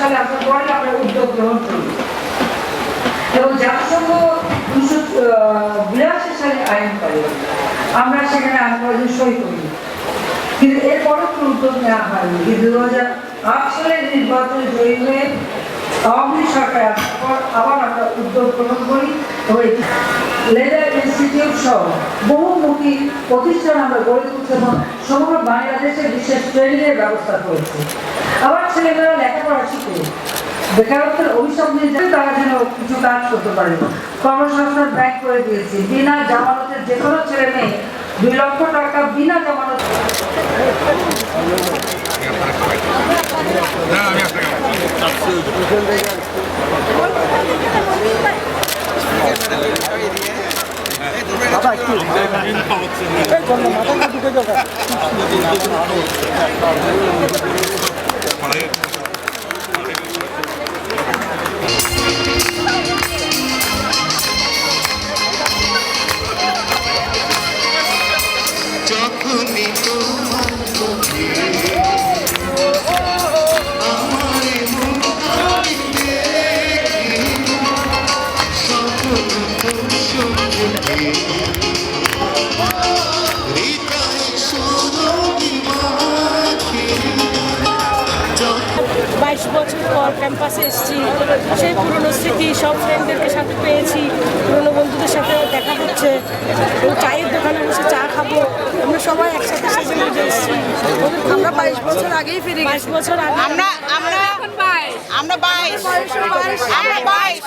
সালে আমরা এবং জাতিসংঘ উনিশশো বিরাশি সালে আইন করে আমরা সেখানে আন্দোলন সই করি কিন্তু এরপরও কোনো উদ্যোগ নেওয়া হয়নি। দু হাজার আট সালের নির্বাচনে জয়ী হয়ে আওয়ামী সরকার আসার পর আবার আমরা উদ্যোগ গ্রহণ করি। এবং লেদার ইনস্টিটিউট সহ বহুমুখী প্রতিষ্ঠান আমরা গড়ে তুলছি এবং সমগ্র বাংলাদেশে বিশেষ ট্রেনিংয়ের ব্যবস্থা করেছি। আবার ছেলেমেয়েরা লেখাপড়া শিখে বেকারত্বের অভিশাপ নিয়ে তারা যেন কিছু কাজ করতে পারে। কর্মসংস্থান ব্যাংক করে দিয়েছি। বিনা জামানতের যে কোনো ছেলে মেয়ে দুই লক্ষ টাকা বিনা জামানত যখনই তোমার চোখে আমার মুখারি দেখি স্বপ্ন বাইশ বছর পর ক্যাম্পাসে এসেছি। সেই পুরনো স্মৃতি সব ফ্রেন্ডদেরকে সাথে পেয়েছি। পুরনো বন্ধুদের সাথে দেখা হচ্ছে। চায়ের দোকানে বসে চা খাব। আমরা সবাই একসাথে সেজে বুঝে এসেছি। আমরা বাইশ বছর আগেই ফিরে বাইশ বছর আগে। আমরা আমরা আমরা বাইশ। আমরা বাইশ। আমরা বাইশ।